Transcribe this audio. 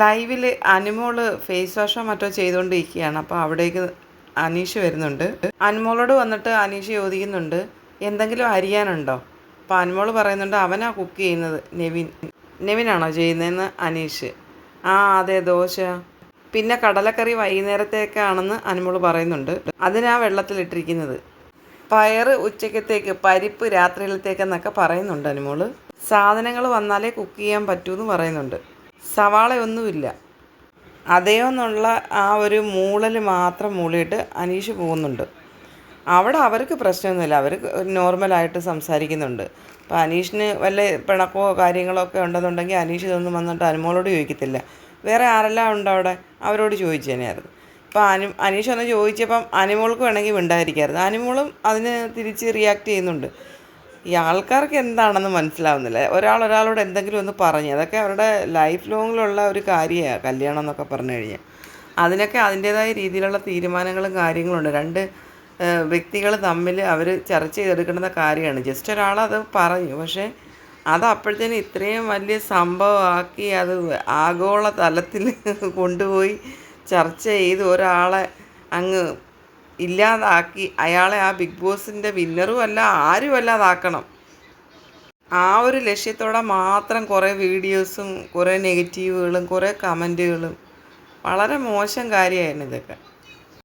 ലൈവിൽ അനുമോൾ ഫേസ് വാഷോ മറ്റോ ചെയ്തുകൊണ്ടിരിക്കുകയാണ് അപ്പോൾ അവിടേക്ക് അനീഷ് വരുന്നുണ്ട്. അനുമോളോട് വന്നിട്ട് അനീഷ് ചോദിക്കുന്നുണ്ട് എന്തെങ്കിലും അരിയാനുണ്ടോ? അപ്പോൾ അനുമോൾ പറയുന്നുണ്ട് അവനാ കുക്ക് ചെയ്യുന്നത് നെവിൻ. നെവിനാണോ ചെയ്യുന്നതെന്ന് അനീഷ്. ആ അതെ ദോശ. പിന്നെ കടലക്കറി വൈകുന്നേരത്തേക്കാണെന്ന് അനുമോൾ പറയുന്നുണ്ട്. അതിനാ വെള്ളത്തിലിട്ടിരിക്കുന്നത്. പയറ് ഉച്ചക്കത്തേക്ക് പരിപ്പ് രാത്രിയിലത്തേക്കെന്നൊക്കെ പറയുന്നുണ്ട് അനുമോൾ. സാധനങ്ങൾ വന്നാലേ കുക്ക് ചെയ്യാൻ പറ്റൂ എന്ന് പറയുന്നുണ്ട്. സവാളയൊന്നുമില്ല. ഒന്നുമില്ല എന്നുള്ള ആ ഒരു മൂളൽ മാത്രം മൂളിയിട്ട് അനീഷ് പോകുന്നുണ്ട്. അവിടെ അവർക്ക് പ്രശ്നമൊന്നുമില്ല. അവർ നോർമലായിട്ട് സംസാരിക്കുന്നുണ്ട്. അപ്പോൾ അനീഷിന് വല്ല പിണക്കോ കാര്യങ്ങളോ ഒക്കെ ഉണ്ടെന്നുണ്ടെങ്കിൽ അനീഷ് ഇതൊന്നും വന്നിട്ട് അനുമോളോട് ചോദിക്കത്തില്ല. വേറെ ആരെല്ലാം ഉണ്ടോ അവിടെ? അവരോട് ചോദിച്ചേനെയായിരുന്നു അപ്പോൾ അനു അനീഷ് ഒന്ന് ചോദിച്ചപ്പം അനുമോൾക്ക് വേണമെങ്കിൽ ഉണ്ടായിരിക്കായിരുന്നു അനുമോളും അതിന് തിരിച്ച് റിയാക്ട് ചെയ്യുന്നുണ്ട്. ഈ ആൾക്കാർക്ക് എന്താണെന്ന് മനസ്സിലാവുന്നില്ല. ഒരാൾ ഒരാളോട് എന്തെങ്കിലും ഒന്ന് പറഞ്ഞു അതൊക്കെ അവരുടെ ലൈഫ് ലോങ്ങിലുള്ള ഒരു കാര്യമാണ് കല്യാണം എന്നൊക്കെ പറഞ്ഞു കഴിഞ്ഞാൽ അതിനൊക്കെ അതിന്റേതായ രീതിയിലുള്ള തീരുമാനങ്ങളും കാര്യങ്ങളുണ്ട് രണ്ട് വ്യക്തികൾ തമ്മിൽ അവർ ചർച്ച ചെയ്തെടുക്കേണ്ട കാര്യമാണ്. ജസ്റ്റ് ഒരാളത് പറഞ്ഞു. പക്ഷേ അത് അപ്പോഴത്തേനും ഇത്രയും വലിയ സംഭവമാക്കി അത് ആഗോള തലത്തിൽ കൊണ്ടുപോയി ചർച്ച ചെയ്ത് ഒരാളെ അങ്ങ് ഇല്ലാതാക്കി അയാളെ ആ ബിഗ് ബോസിന്റെ വിന്നറും അല്ല ആരും അല്ലാതാക്കണം. ആ ഒരു ലക്ഷ്യത്തോടെ മാത്രം കുറേ വീഡിയോസും കുറേ നെഗറ്റീവുകളും കുറേ കമന്റുകളും വളരെ മോശം കാര്യമായിരുന്നു ഇതൊക്കെ.